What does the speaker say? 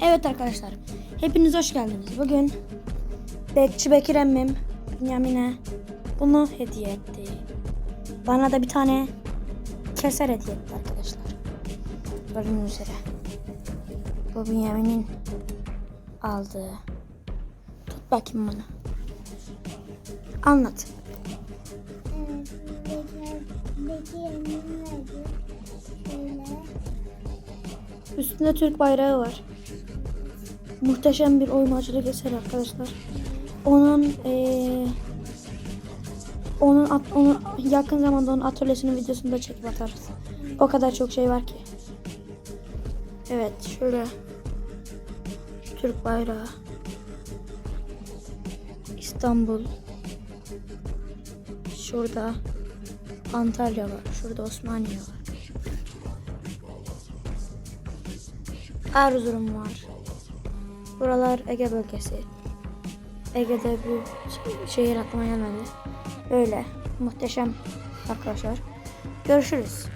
Evet arkadaşlar, hepiniz hoş geldiniz. Bugün Bekçi Bekir emmim Bünyamin'e bunu hediye etti. Bana da bir tane keser hediye etti arkadaşlar. Gördüğünüz üzere. Bu Bünyamin'in aldığı. Tut bakayım bana. Anlat. Üstünde Türk bayrağı var. Muhteşem bir oymacılık eseri arkadaşlar. Onun eee onun at, onun yakın zamanda onun atölyesinin videosunu da çekip atarız. O kadar çok şey var ki. Evet şöyle Türk bayrağı. İstanbul. Şurada Antalya var. Şurada Osmaniye var. Erzurum var. Buralar Ege bölgesi. Ege'de bir şehir aklıma gelmedi. Öyle. Muhteşem arkadaşlar. Görüşürüz.